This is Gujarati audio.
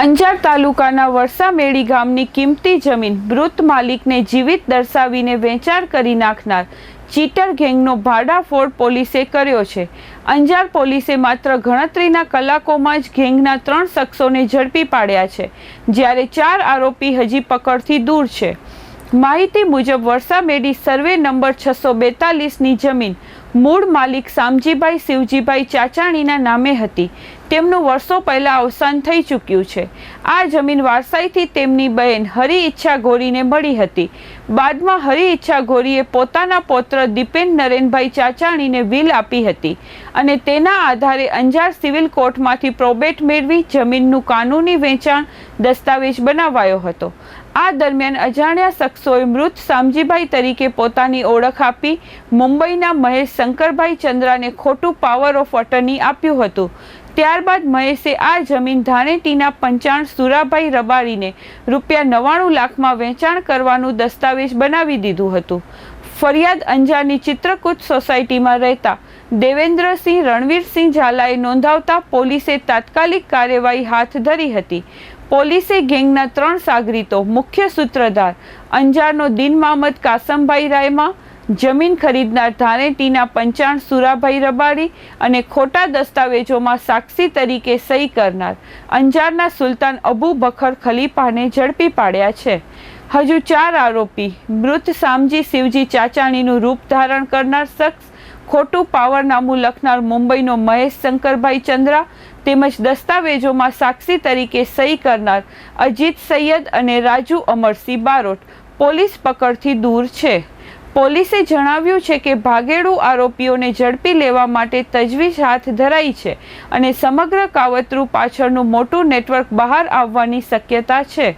અંજાર તાલુકાના વરસામેડી ગામની કિંમતી જમીન મૃત માલિકને જીવિત દર્શાવીને વેચાણ કરી નાખનાર ચીટર ગેંગનો ભાડાફોડ પોલીસે કર્યો છે. અંજાર પોલીસે માત્ર ગણતરીના કલાકોમાં જ ગેંગના ત્રણ શખ્સોને ઝડપી પાડ્યા છે, જ્યારે ચાર આરોપી હજી પકડથી દૂર છે. માહિતી મુજબ વરસામેડી સર્વે નંબર છસો બેતાલીસની જમીન મૂળ માલિક શામજીભાઈ શિવજીભાઈ ચાચાણીના નામે હતી. તેમનું વર્ષો પહેલાં અવસાન થઈ ચૂક્યું છે. આ જમીન વારસાઈથી તેમની બહેન હરિ ઈચ્છા ગોરીને મળી હતી. બાદમાં હરિ ઈચ્છા ગોરીએ પોતાના પૌત્ર દીપેન નરેનભાઈ ચાચાણીને વિલ આપી હતી અને તેના આધારે અંજાર સિવિલ કોર્ટમાંથી પ્રોબેટ મેળવી જમીનનું કાનૂની વેચાણ દસ્તાવેજ બનાવાયો હતો. આ દરમિયાન અજાણ્યા શખ્સોએ મૃત શામજીભાઈ તરીકે પોતાની ઓળખ આપી મુંબઈના મહેશ શંકરભાઈ ચંદ્રાને ખોટું પાવર ઓફ અટર્ની આપ્યું હતું. ત્યારબાદ મહેશે આ જમીન ધાણેટીના પંચાણ સુરાભાઈ રબારીને રૂપિયા નવ્વાણું લાખમાં વેચાણ કરવાનું દસ્તાવેજ બનાવી દીધું હતું. ફરિયાદ અંજારની ચિત્રકૂટ સોસાયટીમાં રહેતા દેવેન્દ્રસિંહ રણવીરસિંહ ઝાલાએ નોંધાવતા પોલીસે તાત્કાલિક કાર્યવાહી હાથ ધરી હતી. પોલીસે ગેંગના ત્રણ સાગરીતો, મુખ્ય સૂત્રધાર અંજારનો દિન મહમદ કાસમભાઈ રાયમાં, જમીન ખરીદનાર ધાનેટીના પંચાણ સુરાભાઈ રબારી અને ખોટા દસ્તાવેજોમાં સાક્ષી તરીકે સહી કરનાર અંજારના સુલતાન અબુ બખર ખલીફાને ઝડપી પાડ્યા છે. હજુ ચાર આરોપી, મૃત શામજી શિવજી ચાચાણીનું રૂપ ધારણ કરનાર શખ્સ, ખોટું પાવરનામું લખનાર મુંબઈનો મહેશ શંકરભાઈ ચંદ્રા તેમજ દસ્તાવેજોમાં સાક્ષી તરીકે સહી કરનાર અજીત સૈયદ અને રાજુ અમરસિંહ બારોટ પોલીસ પકડથી દૂર છે. પોલીસે જણાવ્યું છે કે ભાગેડુ આરોપીઓને ઝડપી લેવા માટે તજવીજ હાથ ધરાઈ છે અને સમગ્ર કાવતરું પાછળનું મોટું નેટવર્ક બહાર આવવાની શક્યતા છે.